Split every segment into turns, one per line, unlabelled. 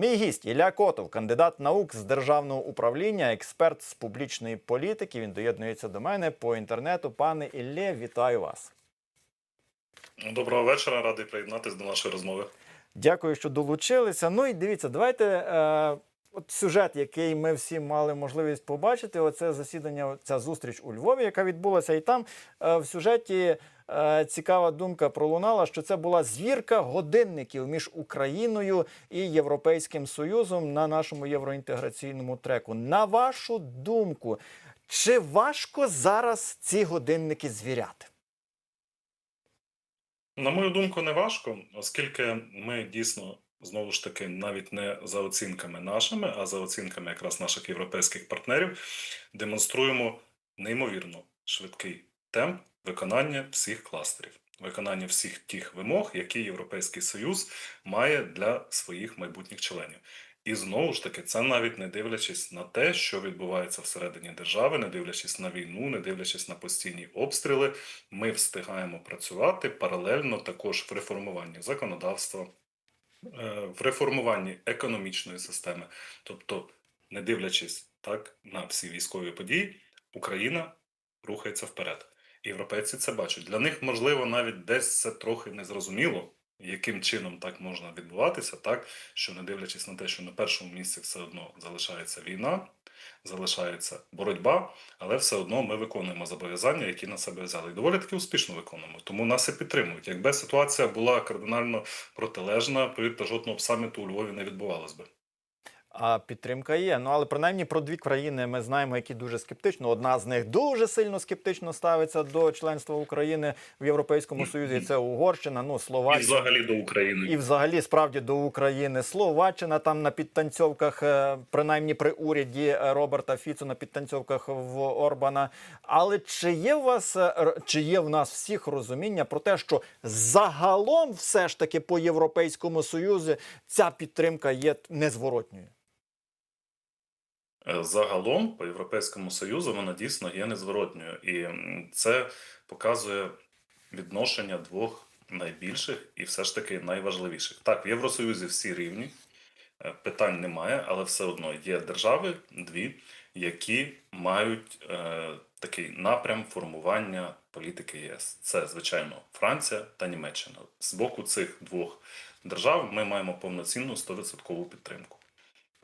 Мій гість Ілля Котов, кандидат наук з державного управління, експерт з публічної політики. Він доєднується до мене по інтернету. Пане Іллє, вітаю вас.
Доброго вечора, радий приєднатися до нашої розмови.
Дякую, що долучилися. Ну і дивіться, давайте. Е, От сюжет, який ми всі мали можливість побачити, оце засідання, ця зустріч у Львові, яка відбулася, і там е, в сюжеті е, цікава думка пролунала, що це була звірка годинників між Україною і Європейським Союзом на нашому євроінтеграційному треку. На вашу думку, чи важко зараз ці годинники звіряти?
На мою думку, не важко, оскільки ми дійсно знову ж таки навіть не за оцінками нашими, а за оцінками якраз наших європейських партнерів демонструємо неймовірно швидкий темп виконання всіх кластерів, виконання всіх тих вимог, які Європейський Союз має для своїх майбутніх членів. І знову ж таки, це навіть не дивлячись на те, що відбувається всередині держави, не дивлячись на війну, не дивлячись на постійні обстріли, ми встигаємо працювати паралельно також в реформуванні законодавства, в реформуванні економічної системи. Тобто, не дивлячись так на всі військові події, Україна рухається вперед. Європейці це бачать. Для них, можливо, навіть десь це трохи незрозуміло, яким чином так можна відбуватися, так що не дивлячись на те, що на першому місці все одно залишається війна, залишається боротьба, але все одно ми виконуємо зобов'язання, які на себе взяли. І доволі таки успішно виконуємо. Тому нас і підтримують. Якби ситуація була кардинально протилежна, повірте, жодного саміту у Львові не відбувалось би.
А підтримка є. Ну але принаймні про дві країни ми знаємо, які дуже скептично. Одна з них дуже сильно скептично ставиться до членства України в Європейському Союзі. Це Угорщина, ну
І взагалі до України.
І взагалі справді до України Словаччина там на підтанцьовках, е, принаймні при уряді Роберта Фіцу на підтанцьовках в Орбана. Але чи є у вас е, чи є в нас всіх розуміння про те, що загалом все ж таки по Європейському Союзі ця підтримка є незворотньою?
Е, Загалом по Європейському Союзу вона дійсно є незворотньою, і це показує відношення двох найбільших і все ж таки найважливіших. Так, в Євросоюзі всі рівні, е, питань немає, але все одно є держави дві, які мають е, такий напрям формування політики ЄС. Це звичайно Франція та Німеччина. З боку цих двох держав ми маємо повноцінну 100% підтримку.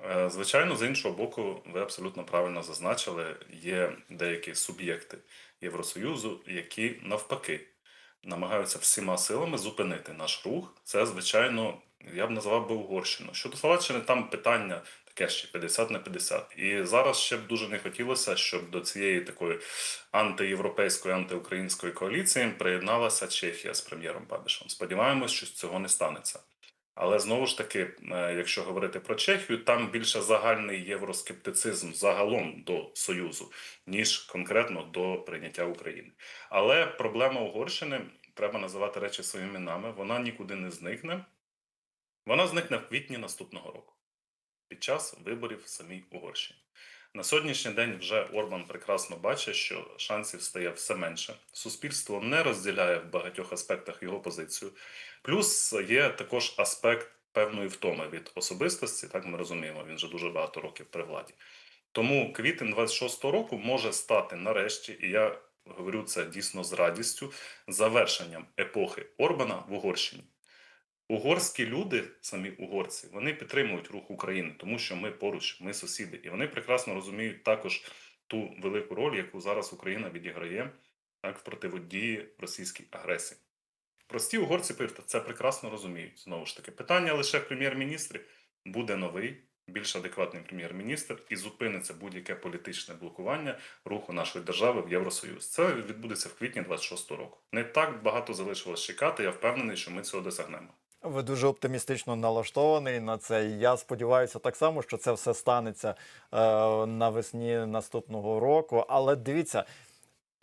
Е, Звичайно, з іншого боку, ви абсолютно правильно зазначили, є деякі суб'єкти Євросоюзу, які навпаки намагаються всіма силами зупинити наш рух. Це, звичайно, я б назвав би Угорщину. Щодо Словаччини, там питання таке ще 50 на 50. І зараз ще б дуже не хотілося, щоб до цієї такої антиєвропейської, антиукраїнської коаліції приєдналася Чехія з прем'єром Бабішем. Сподіваємось, що цього не станеться. Але знову ж таки, е, якщо говорити про Чехію, там більше загальний євроскептицизм загалом до Союзу, ніж конкретно до прийняття України. Але проблема Угорщини треба називати речі своїми іменами. Вона нікуди не зникне. Вона зникне в квітні наступного року під час виборів в самій Угорщині. На сьогоднішній день вже Орбан прекрасно бачить, що шансів стає все менше. Суспільство не розділяє в багатьох аспектах його позицію. Плюс є також аспект певної втоми від особистості, так ми розуміємо, він вже дуже багато років при владі. Тому квітень 26-го року може стати нарешті, і я говорю це дійсно з радістю, завершенням епохи Орбана в Угорщині. Угорські люди, самі угорці, вони підтримують рух України, тому що ми поруч, ми сусіди, і вони прекрасно розуміють також ту велику роль, яку зараз Україна відіграє так, в противодії російській агресії. Прості угорці, це прекрасно розуміють. Знову ж таки, питання лише прем'єр-міністрі. Буде новий, більш адекватний прем'єр-міністр і зупиниться будь-яке політичне блокування руху нашої держави в Євросоюз. Це відбудеться в квітні 26-го року. Не так багато залишилось чекати. Я впевнений, що ми цього досягнемо.
Ви дуже оптимістично налаштований на це. Я сподіваюся так само, що це все станеться е, навесні наступного року. Але дивіться,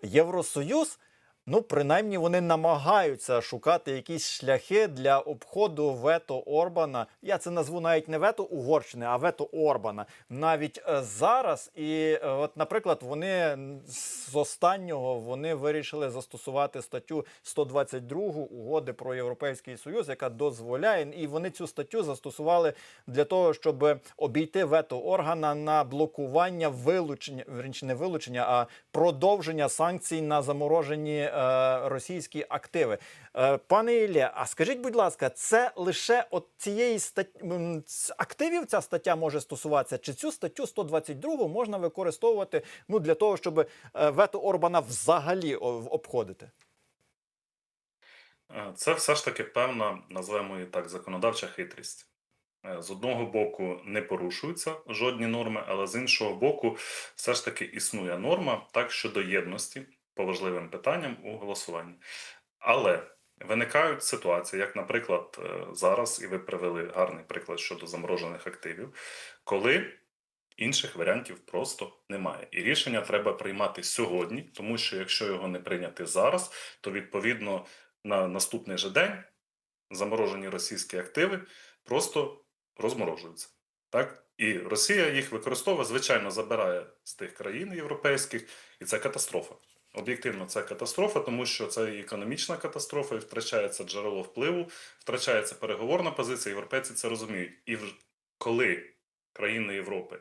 Євросоюз Ну, принаймні, вони намагаються шукати якісь шляхи для обходу вето Орбана. Я це назву навіть не вето Угорщини, а вето Орбана. Навіть е, зараз. І, е, от, наприклад, вони з останнього вони вирішили застосувати статтю 122 угоди про Європейський Союз, яка дозволяє, і вони цю статтю застосували для того, щоб обійти вето органа на блокування вилучення, вірніше, не вилучення, а продовження санкцій на заморожені е, російські активи. Е, пане Ілля, а скажіть, будь ласка, це лише от цієї статті активів ця стаття може стосуватися? Чи цю статтю 122 можна використовувати ну для того, щоб е, вето Орбана взагалі обходити?
Е, Це все ж таки певна, назвемо її так, законодавча хитрість. Е, З одного боку не порушуються жодні норми, але з іншого боку, все ж таки існує норма так щодо єдності по важливим питанням у голосуванні. Але виникають ситуації, як, наприклад, е, зараз, і ви привели гарний приклад щодо заморожених активів, коли інших варіантів просто немає. І рішення треба приймати сьогодні, тому що якщо його не прийняти зараз, то відповідно на наступний же день заморожені російські активи просто розморожуються. Так? І Росія їх використовує, звичайно, забирає з тих країн європейських, і це катастрофа. Об'єктивно, це катастрофа, тому що це економічна катастрофа, і втрачається джерело впливу, втрачається переговорна позиція. Європейці це розуміють. І коли країни Європи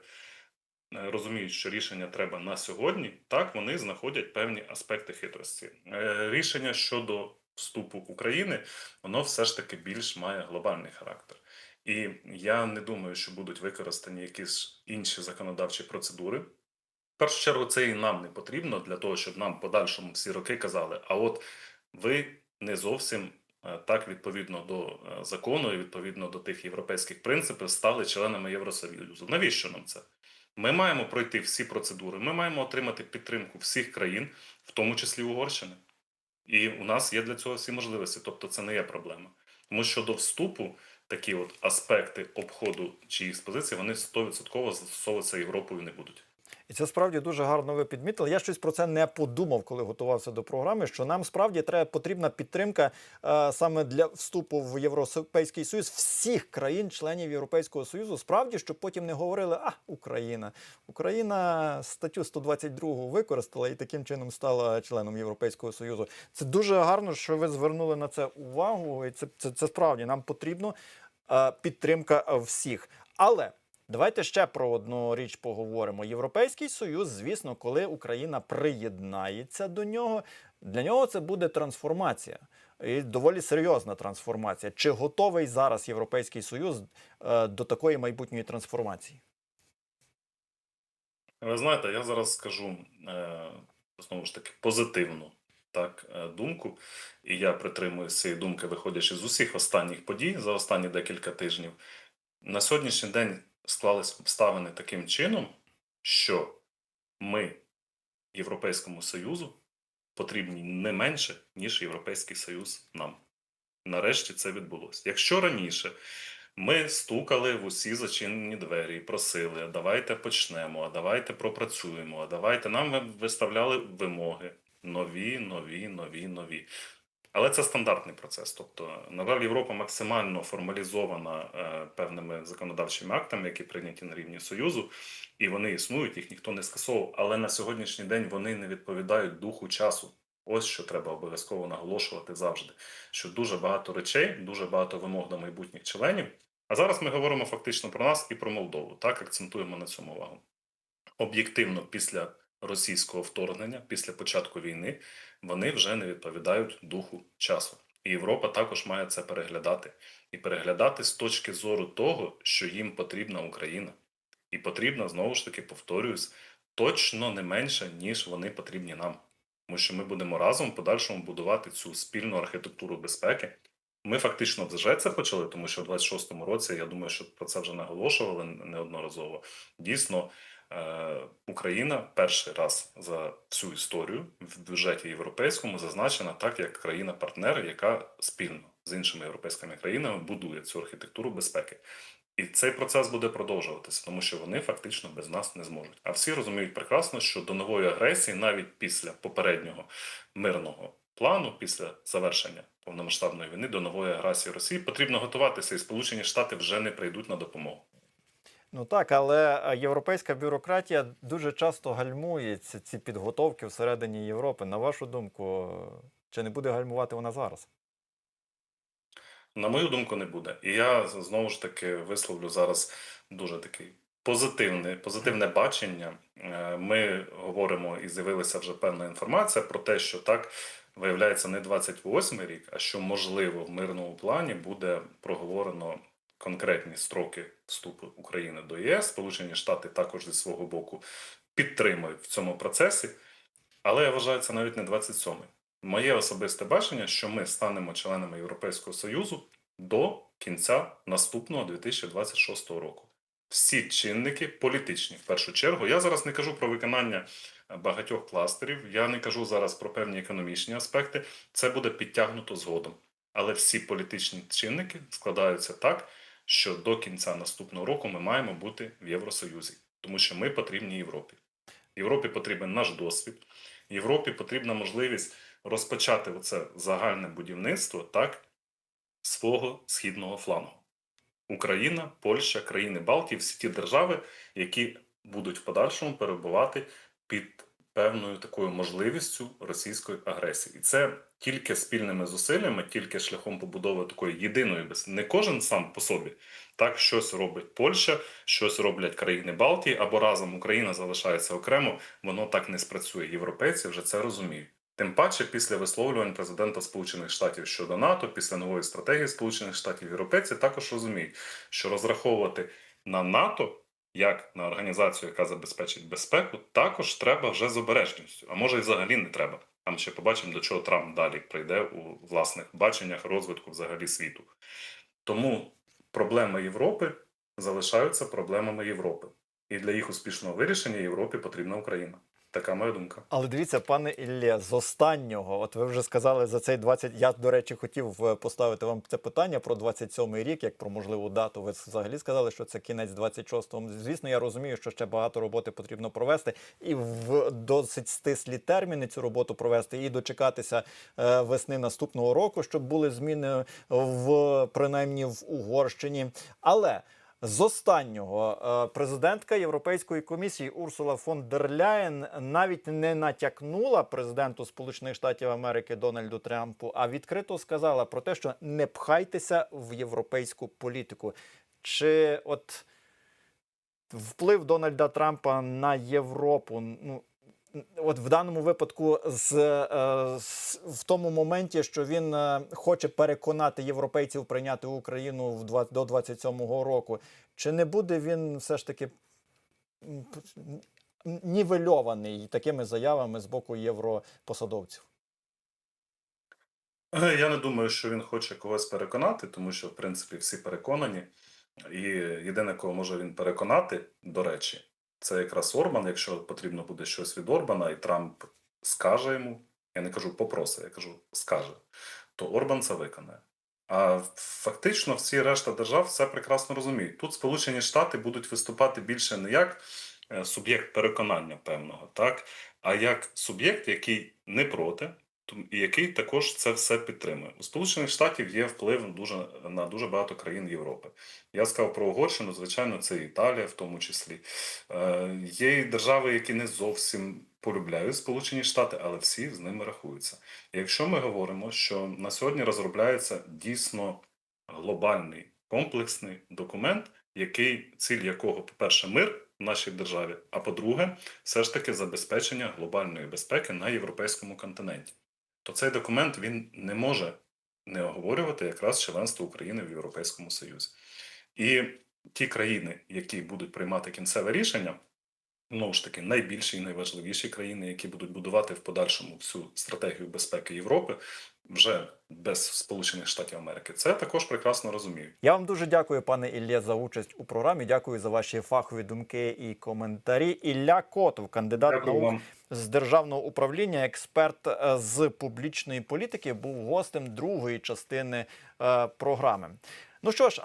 е, розуміють, що рішення треба на сьогодні, так вони знаходять певні аспекти хитрості. Е, Рішення щодо вступу України, воно все ж таки більш має глобальний характер. І я не думаю, що будуть використані якісь інші законодавчі процедури. Першу чергу, це і нам не потрібно для того, щоб нам подальшому всі роки казали: а от ви не зовсім е, так відповідно до е, закону і відповідно до тих європейських принципів стали членами Євросоюзу. Навіщо нам це? Ми маємо пройти всі процедури, ми маємо отримати підтримку всіх країн, в тому числі Угорщини. І у нас є для цього всі можливості, тобто це не є проблема. Тому що до вступу такі от аспекти обходу чиїхось позицій, вони 100% застосовуватися Європою не будуть.
І це справді дуже гарно ви підмітили. Я щось про це не подумав, коли готувався до програми. Що нам справді треба потрібна підтримка е, саме для вступу в Європейський Союз всіх країн-членів Європейського Союзу. Справді, щоб потім не говорили, а Україна. Україна статтю 122 використала і таким чином стала членом Європейського Союзу. Це дуже гарно, що ви звернули на це увагу. І це, це, це справді нам потрібно е, підтримка е, всіх. Але Давайте ще про одну річ поговоримо. Європейський Союз, звісно, коли Україна приєднається до нього, для нього це буде трансформація. І доволі серйозна трансформація. Чи готовий зараз Європейський Союз е, до такої майбутньої трансформації?
Ви знаєте, я зараз скажу е, знову ж таки позитивну так, е, думку, і я притримуюся цієї думки, виходячи з усіх останніх подій за останні декілька тижнів. На сьогоднішній день склались обставини таким чином, що ми Європейському Союзу потрібні не менше, ніж Європейський Союз нам. Нарешті це відбулося. Якщо раніше ми стукали в усі зачинені двері і просили, а давайте почнемо, а давайте пропрацюємо, а давайте нам виставляли вимоги нові, нові, нові, нові. Але це стандартний процес. Тобто, на жаль, Європа максимально формалізована е, певними законодавчими актами, які прийняті на рівні Союзу, і вони існують, їх ніхто не скасовував. Але на сьогоднішній день вони не відповідають духу часу. Ось що треба обов'язково наголошувати завжди. Що дуже багато речей, дуже багато вимог до майбутніх членів. А зараз ми говоримо фактично про нас і про Молдову. Так акцентуємо на цьому увагу. Об'єктивно, після російського вторгнення, після початку війни, вони вже не відповідають духу часу. І Європа також має це переглядати. І переглядати з точки зору того, що їм потрібна Україна. І потрібна, знову ж таки, повторююсь, точно не менше, ніж вони потрібні нам. Тому що ми будемо разом в подальшому будувати цю спільну архітектуру безпеки. Ми фактично вже це почали, тому що в 26-му році, я думаю, що про це вже наголошували неодноразово. Дійсно, Україна перший раз за всю історію в бюджеті європейському зазначена так, як країна-партнер, яка спільно з іншими європейськими країнами будує цю архітектуру безпеки. І цей процес буде продовжуватися, тому що вони фактично без нас не зможуть. А всі розуміють прекрасно, що до нової агресії, навіть після попереднього мирного плану після завершення повномасштабної війни до нової агресії Росії потрібно готуватися, і Сполучені Штати вже не прийдуть на допомогу.
Ну так, але е, європейська бюрократія дуже часто гальмує ці, підготовки всередині Європи. На вашу думку, чи не буде гальмувати вона зараз?
На мою думку, не буде. І я знову ж таки висловлю зараз дуже такий позитивне, позитивне бачення. Е, Ми говоримо і з'явилася вже певна інформація про те, що так виявляється не 28 рік, а що можливо в мирному плані буде проговорено конкретні строки вступу України до ЄС. Сполучені Штати також зі свого боку підтримують в цьому процесі. Але я вважаю, це навіть не 27-й. Моє особисте бачення, що ми станемо членами Європейського Союзу до кінця наступного 2026 року. Всі чинники політичні, в першу чергу. Я зараз не кажу про виконання багатьох кластерів, я не кажу зараз про певні економічні аспекти. Це буде підтягнуто згодом. Але всі політичні чинники складаються так, що до кінця наступного року ми маємо бути в Євросоюзі, тому що ми потрібні Європі. Європі потрібен наш досвід. Європі потрібна можливість розпочати оце загальне будівництво так свого східного флангу. Україна, Польща, країни Балтії, всі ті держави, які будуть в подальшому перебувати під певною такою можливістю російської агресії. І це тільки спільними зусиллями, тільки шляхом побудови такої єдиної без не кожен сам по собі. Так, щось робить Польща, щось роблять країни Балтії, або разом Україна залишається окремо, воно так не спрацює. Європейці вже це розуміють. Тим паче, після висловлювань президента Сполучених Штатів щодо НАТО, після нової стратегії Сполучених Штатів, європейці також розуміють, що розраховувати на НАТО як на організацію, яка забезпечить безпеку, також треба вже з обережністю. А може, і взагалі не треба. Там ще побачимо, до чого Трамп далі прийде у власних баченнях розвитку взагалі світу. Тому проблеми Європи залишаються проблемами Європи. І для їх успішного вирішення Європі потрібна Україна. Така моя думка.
Але дивіться, пане Іллє, з останнього, от ви вже сказали за цей 20... Я, до речі, хотів е, поставити вам це питання про 27-й рік, як про можливу дату. Ви взагалі сказали, що це кінець 26-го. Звісно, я розумію, що ще багато роботи потрібно провести, і в досить стислі терміни цю роботу провести, і дочекатися е, весни наступного року, щоб були зміни в принаймні в Угорщині. Але з останнього е, президентка Європейської комісії Урсула фон дер Ляєн навіть не натякнула президенту Сполучених Штатів Америки Дональду Трампу, а відкрито сказала про те, що не пхайтеся в європейську політику. Чи от вплив Дональда Трампа на Європу? Ну От в даному випадку, з, е, з в тому моменті, що він е, хоче переконати європейців прийняти Україну в два, до 27-го року, чи не буде він все ж таки нівельований такими заявами з боку європосадовців?
Е, Я не думаю, що він хоче когось переконати, тому що, в принципі, всі переконані. І єдине, кого може він переконати, до речі, це якраз Орбан. Якщо потрібно буде щось від Орбана, і Трамп скаже йому, я не кажу попросить, я кажу скаже, то Орбан це виконає. А фактично всі решта держав все прекрасно розуміють. Тут Сполучені Штати будуть виступати більше не як е, суб'єкт переконання певного, так, а як суб'єкт, який не проти, який також це все підтримує. У Сполучених Штатів є вплив дуже на дуже багато країн Європи. Я сказав про Угорщину, звичайно, це Італія, в тому числі. Е, є і держави, які не зовсім полюбляють Сполучені Штати, але всі з ними рахуються. Якщо ми говоримо, що на сьогодні розробляється дійсно глобальний комплексний документ, який ціль якого, по-перше, мир в нашій державі, а по-друге, все ж таки забезпечення глобальної безпеки на європейському континенті, то цей документ він не може не оговорювати якраз членство України в Європейському Союзі. І ті країни, які будуть приймати кінцеве рішення, знову ж таки, найбільші і найважливіші країни, які будуть будувати в подальшому всю стратегію безпеки Європи, вже без Сполучених Штатів Америки, це також прекрасно розуміють.
Я вам дуже дякую, пане Ілля, за участь у програмі. Дякую за ваші фахові думки і коментарі. Ілля Котов, кандидат
Дякую
наук
вам.
з державного управління, експерт е, з публічної політики, був гостем другої частини е, програми. Ну що ж.